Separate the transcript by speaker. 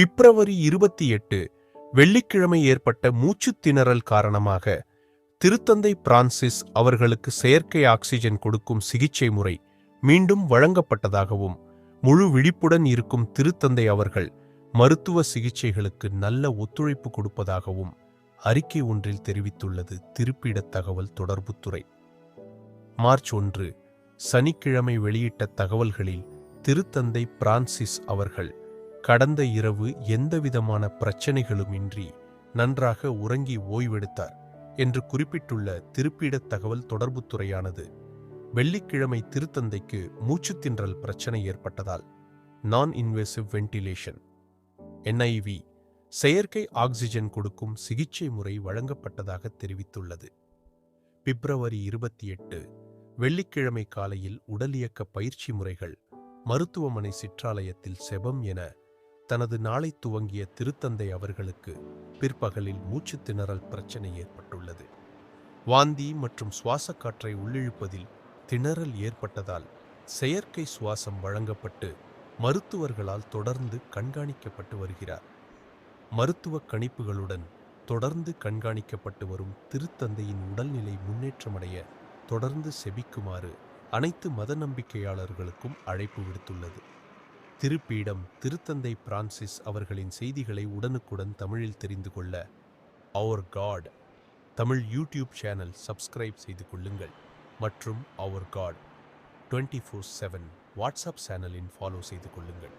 Speaker 1: பிப்ரவரி இருபத்தி எட்டு வெள்ளிக்கிழமை ஏற்பட்ட மூச்சுத் திணறல் காரணமாக திருத்தந்தை பிரான்சிஸ் அவர்களுக்கு செயற்கை ஆக்சிஜன் கொடுக்கும் சிகிச்சை முறை மீண்டும் வழங்கப்பட்டதாகவும் முழு விழிப்புடன் இருக்கும் திருத்தந்தை அவர்கள் மருத்துவ சிகிச்சைகளுக்கு நல்ல ஒத்துழைப்பு கொடுப்பதாகவும் அறிக்கை ஒன்றில் தெரிவித்துள்ளது. திருப்பிட தகவல் தொடர்புத்துறை மார்ச் ஒன்று சனிக்கிழமை வெளியிட்ட தகவல்களில் திருத்தந்தை பிரான்சிஸ் அவர்கள் கடந்த இரவு எந்தவிதமான பிரச்சனைகளுமின்றி நன்றாக உறங்கி ஓய்வெடுத்தார் என்று குறிப்பிட்டுள்ள திருப்பிட தகவல் தொடர்புத்துறையானது வெள்ளிக்கிழமை திருத்தந்தைக்கு மூச்சு தின்றல் பிரச்சனை ஏற்பட்டதால் நான் இன்வேசிவ் வென்டிலேஷன் என்ஐவி செயற்கை ஆக்சிஜன் கொடுக்கும் சிகிச்சை முறை வழங்கப்பட்டதாக தெரிவித்துள்ளது. பிப்ரவரி இருபத்தி எட்டு வெள்ளிக்கிழமை காலையில் உடலியக்க பயிற்சி முறைகள் மருத்துவமனை சிற்றாலயத்தில் செபம் என தனது நாளை துவங்கிய திருத்தந்தை அவர்களுக்கு பிற்பகலில் மூச்சுத் திணறல் பிரச்சனை ஏற்பட்டுள்ளது. வாந்தி மற்றும் சுவாசக் காற்றை உள்ளிழுப்பதில் திணறல் ஏற்பட்டதால் செயற்கை சுவாசம் வழங்கப்பட்டு மருத்துவர்களால் தொடர்ந்து கண்காணிக்கப்பட்டு வருகிறார். மருத்துவ கணிப்புகளுடன் தொடர்ந்து கண்காணிக்கப்பட்டு வரும் திருத்தந்தையின் உடல்நிலை முன்னேற்றமடைய தொடர்ந்து செபிக்குமாறு அனைத்து மத நம்பிக்கையாளர்களுக்கும் அழைப்பு விடுத்துள்ளது. திருப்பீடம் திருத்தந்தை பிரான்சிஸ் அவர்களின் செய்திகளை உடனுக்குடன் தமிழில் தெரிந்து கொள்ள அவர் காட் தமிழ் யூடியூப் சேனல் சப்ஸ்கிரைப் செய்து கொள்ளுங்கள். மற்றும் அவர் காட் டுவெண்ட்டி ஃபோர் செவன் வாட்ஸ்அப் சேனலின் ஃபாலோ செய்து கொள்ளுங்கள்.